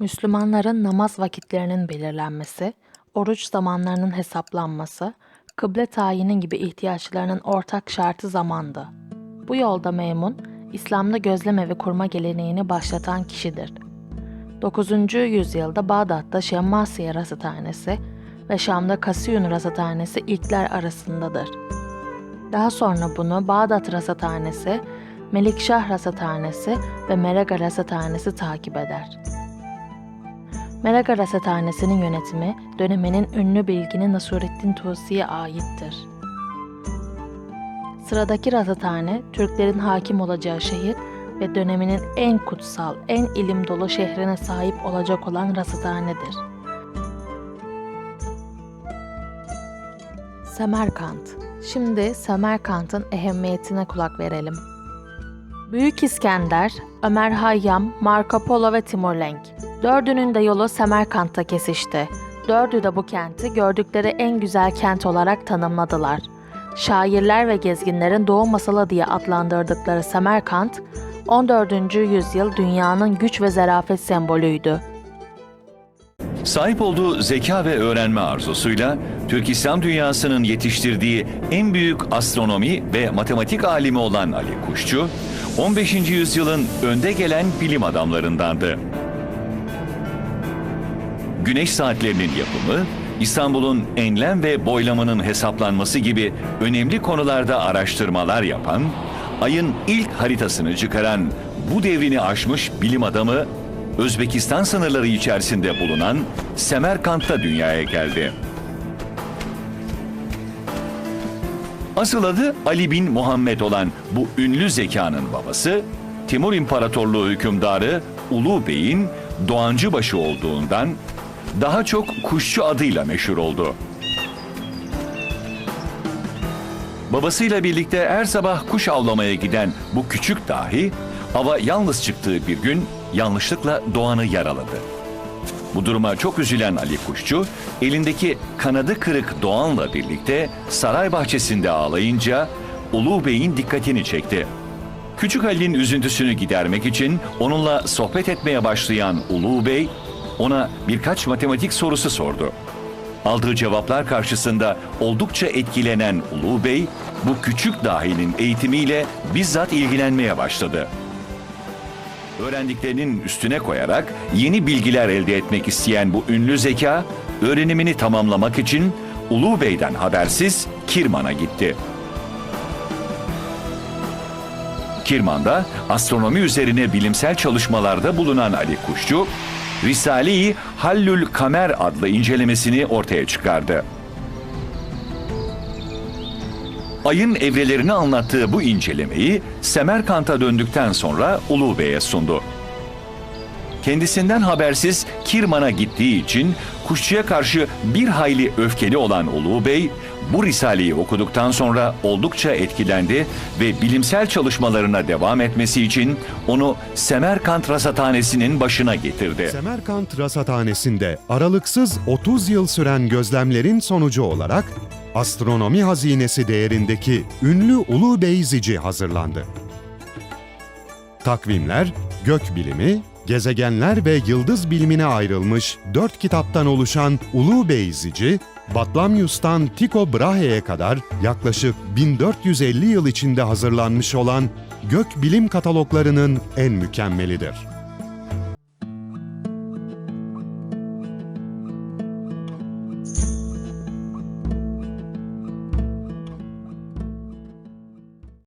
Müslümanların namaz vakitlerinin belirlenmesi, oruç zamanlarının hesaplanması, kıble tayini gibi ihtiyaçlarının ortak şartı zamandı. Bu yolda Memun, İslam'da gözlemevi kurma geleneğini başlatan kişidir. 9. yüzyılda Bağdat'ta Şemmasiye Rasathanesi ve Şam'da Kasiyun Rasathanesi ilkler arasındadır. Daha sonra bunu Bağdat Rasathanesi, Melikşah Rasathanesi ve Merega Rasathanesi takip eder. Merega Rasathanesi'nin yönetimi döneminin ünlü bilgini Nasurettin Tusi'ye aittir. Sıradaki rasathane, Türklerin hakim olacağı şehir ve döneminin en kutsal, en ilim dolu şehrine sahip olacak olan rasathanedir. Semerkant. Şimdi Semerkant'ın ehemmiyetine kulak verelim. Büyük İskender, Ömer Hayyam, Marco Polo ve Timur Lenk. Dördünün de yolu Semerkant'ta kesişti. Dördü de bu kenti gördükleri en güzel kent olarak tanımladılar. Şairler ve gezginlerin doğu masalı diye adlandırdıkları Semerkant, 14. yüzyıl dünyanın güç ve zarafet sembolüydü. Sahip olduğu zeka ve öğrenme arzusuyla Türk İslam dünyasının yetiştirdiği en büyük astronomi ve matematik alimi olan Ali Kuşçu, 15. yüzyılın önde gelen bilim adamlarındandı. Güneş saatlerinin yapımı, İstanbul'un enlem ve boylamının hesaplanması gibi önemli konularda araştırmalar yapan, ayın ilk haritasını çıkaran bu devrini aşmış bilim adamı Özbekistan sınırları içerisinde bulunan Semerkant'ta dünyaya geldi. Asıl adı Ali bin Muhammed olan bu ünlü zekanın babası, Timur İmparatorluğu hükümdarı Ulu Bey'in Doğancıbaşı olduğundan daha çok kuşçu adıyla meşhur oldu. Babasıyla birlikte her sabah kuş avlamaya giden bu küçük dahi, hava yalnız çıktığı bir gün yanlışlıkla Doğan'ı yaraladı. Bu duruma çok üzülen Ali Kuşçu, elindeki kanadı kırık Doğan'la birlikte saray bahçesinde ağlayınca Ulu Bey'in dikkatini çekti. Küçük Ali'nin üzüntüsünü gidermek için onunla sohbet etmeye başlayan Ulu Bey, ona birkaç matematik sorusu sordu. Aldığı cevaplar karşısında oldukça etkilenen Ulu Bey, bu küçük dahinin eğitimiyle bizzat ilgilenmeye başladı. Öğrendiklerinin üstüne koyarak yeni bilgiler elde etmek isteyen bu ünlü zeka, öğrenimini tamamlamak için Ulu Bey'den habersiz Kirman'a gitti. Kirman'da astronomi üzerine bilimsel çalışmalarda bulunan Ali Kuşçu, Risale-i Hallül Kamer adlı incelemesini ortaya çıkardı. Ayın evrelerini anlattığı bu incelemeyi Semerkant'a döndükten sonra Ulu Bey'e sundu. Kendisinden habersiz Kirman'a gittiği için kuşçuya karşı bir hayli öfkeli olan Ulu Bey, bu risaleyi okuduktan sonra oldukça etkilendi ve bilimsel çalışmalarına devam etmesi için onu Semerkant Rasathanesi'nin başına getirdi. Semerkant Rasathanesi'nde aralıksız 30 yıl süren gözlemlerin sonucu olarak astronomi hazinesi değerindeki ünlü Ulu Beyzici hazırlandı. Takvimler, gök bilimi, gezegenler ve yıldız bilimine ayrılmış dört kitaptan oluşan Ulu Beyzici, Batlamyus'tan Tycho Brahe'ye kadar yaklaşık 1450 yıl içinde hazırlanmış olan gök bilim kataloglarının en mükemmelidir.